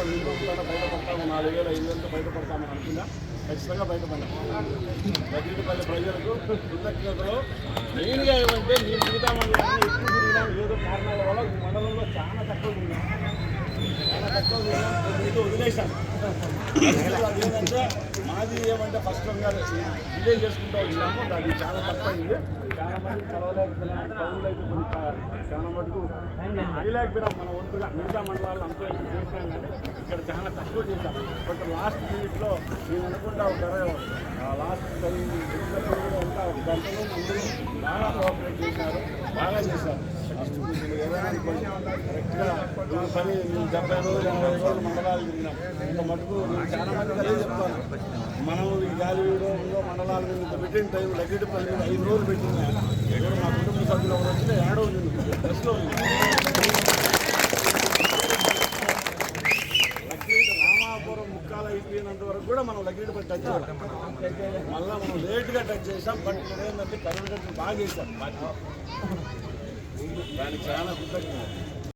రూపాయలు ఇంట్లో ఉంటానో బయటపడతాము నాలుగు వేలు ఐదు వేలతో బయటపడతామని అనుకున్నా. ఖచ్చితంగా బయటపడ్డాం దగ్గరపల్లి ప్రజలకు కృతజ్ఞతలు. మెయిన్గా ఏమంటే మీరు మిగతా ఎక్కువ తిరిగినాం ఏదో కారణాల వల్ల ఈ మండలంలో చాలా తక్కువ తిరిగినాం చాలా తక్కువ తిరిగినాం మీతో వదిలేశాను. అదేంటంటే మాది ఏమంటే ఫస్ట్ ఇదే చేసుకుంటూ వచ్చినాము అది చాలా తప్పైంది. చాలా మంది చదవలేకపోయినాం చదువులు చాలా మటుకు. చేయలేకపోయినాం మన వంతుగా మిగతా మండలాలు అంతా చాలా చేశాం. బట్ లాస్ట్ మినిట్లో నేను అనుకుంటా ఒక లాస్ట్ టైం కూడా ఉంటా ఒక గంటలో ముందు బాగా కోఆపరేట్ చేశారు. బాగా చేశారు. కరెక్ట్గా పని డెబ్బై రోజులు ఎనభై రోజులు మండలాలు తిరిగినాం. ఇంకా మటుకు నేను చాలా మంది చెప్తాను మనం ఈ గాలి మండలాలు మండలాల మీద ఇంత పెట్టిన టైం లగ్గడి పని ఐదు రోజులు పెట్టిన. మా కుటుంబ సభ్యులు ఎవరు వచ్చినా ఏడో ఉంది. బస్లో ఉంది. అయిపోయినంత వరకు కూడా మనం లగ్గిడి పై టచ్ చేయాలి. మళ్ళీ మనం లేట్గా టచ్ చేసాం బట్ ఏంటంటే కరెంట్ బాగా చేశాం దానికి చాలా కృతజ్ఞత